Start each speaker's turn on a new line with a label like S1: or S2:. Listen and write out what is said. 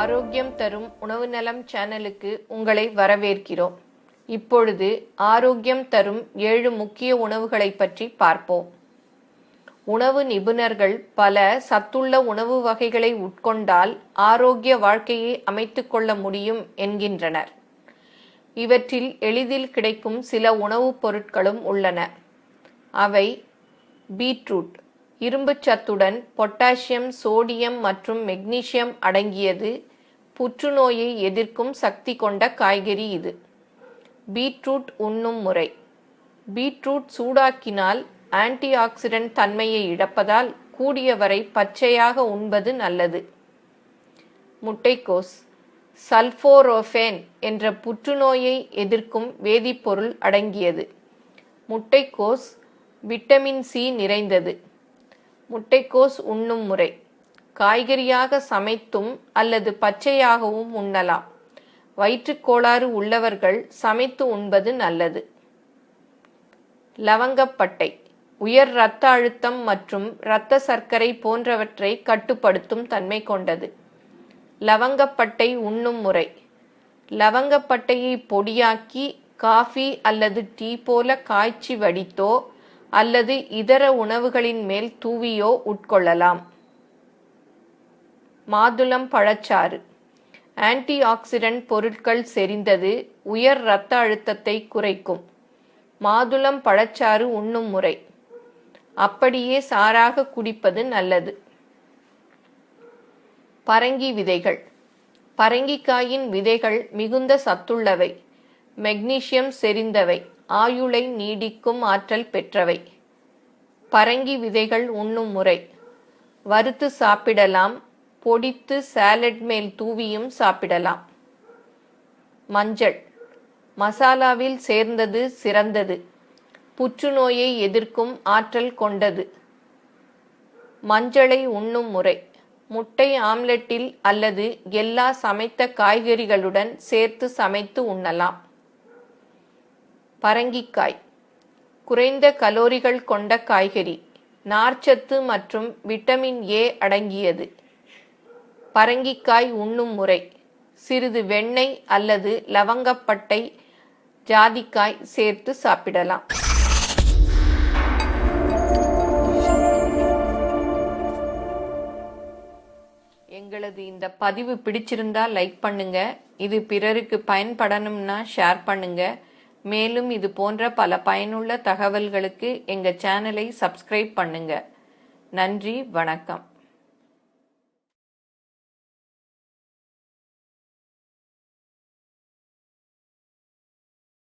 S1: ஆரோக்கியம் தரும் உணவு நலம் சேனலுக்கு உங்களை வரவேற்கிறோம். இப்பொழுது ஆரோக்கியம் தரும் ஏழு முக்கிய உணவுகளை பற்றி பார்ப்போம். உணவு நிபுணர்கள் பல சத்துள்ள உணவு வகைகளை உட்கொண்டால் ஆரோக்கிய வாழ்க்கையை அமைத்துக் கொள்ள முடியும் என்கின்றனர். இவற்றில் எளிதில் கிடைக்கும் சில உணவுப் பொருட்களும் உள்ளன. அவை பீட்ரூட் இரும்புச் சத்துடன் பொட்டாசியம் சோடியம் மற்றும் மெக்னீசியம் அடங்கியது புற்றுநோயை எதிர்க்கும் சக்தி கொண்ட காய்கறி இது. பீட்ரூட் உண்ணும் முறை. பீட்ரூட் சூடாக்கினால் ஆன்டி ஆக்சிடென்ட் தன்மையை இழப்பதால் கூடியவரை பச்சையாக உண்பது நல்லது. முட்டைக்கோஸ். சல்ஃபோரோஃபேன் என்ற புற்றுநோயை எதிர்க்கும் வேதிப்பொருள் அடங்கியது. முட்டைக்கோஸ் விட்டமின் சி நிறைந்தது. முட்டைக்கோஸ் உண்ணும் முறை. காய்கறியாக சமைத்தும் அல்லது பச்சையாகவும் உண்ணலாம். வயிற்றுக்கோளாறு உள்ளவர்கள் சமைத்து உண்பது நல்லது. லவங்கப்பட்டை உயர் இரத்த அழுத்தம் மற்றும் இரத்த சர்க்கரை போன்றவற்றை கட்டுப்படுத்தும் தன்மை கொண்டது. லவங்கப்பட்டை உண்ணும் முறை லவங்கப்பட்டையை பொடியாக்கி காஃபி அல்லது டீ போல காய்ச்சி வடித்தோ அல்லது இதர உணவுகளின் மேல் தூவியோ உட்கொள்ளலாம். மாதுளம் பழச்சாறு. ஆன்டி ஆக்சிடென்ட் பொருட்கள் செறிந்தது உயர் இரத்த அழுத்தத்தை குறைக்கும். மாதுளம் பழச்சாறு உண்ணும் முறை. அப்படியே சாராக குடிப்பது நல்லது. பரங்கி விதைகள். பரங்கிக்காயின் விதைகள் மிகுந்த சத்துள்ளவை. மெக்னீசியம் செறிந்தவை. ஆயுளை நீடிக்கும் ஆற்றல் பெற்றவை. பரங்கி விதைகள் உண்ணும் முறை. வறுத்து சாப்பிடலாம். பொடித்து சாலட் மேல் தூவியும் சாப்பிடலாம். மஞ்சள். மசாலாவில் சேர்ந்தது சிறந்தது. புற்றுநோயை எதிர்க்கும் ஆற்றல் கொண்டது. மஞ்சளை உண்ணும் முறை. முட்டை ஆம்லெட்டில் அல்லது எல்லா சமைத்த காய்கறிகளுடன் சேர்த்து சமைத்து உண்ணலாம். பரங்கிக்காய். குறைந்த கலோரிகள் கொண்ட காய்கறி. நார்ச்சத்து மற்றும் விட்டமின் ஏ அடங்கியது. பரங்கிக்காய் உண்ணும் முறை. சிறிது வெண்ணெய் அல்லது லவங்கப்பட்டை ஜாதிக்காய் சேர்த்து சாப்பிடலாம். எங்களது இந்த பதிவு பிடிச்சிருந்தா லைக் பண்ணுங்க. இது பிறருக்கு பயன்படணும்னா ஷேர் பண்ணுங்க. மேலும் இது போன்ற பல பயனுள்ள தகவல்களுக்கு எங்கள் சேனலை சப்ஸ்கிரைப் பண்ணுங்க. நன்றி வணக்கம்.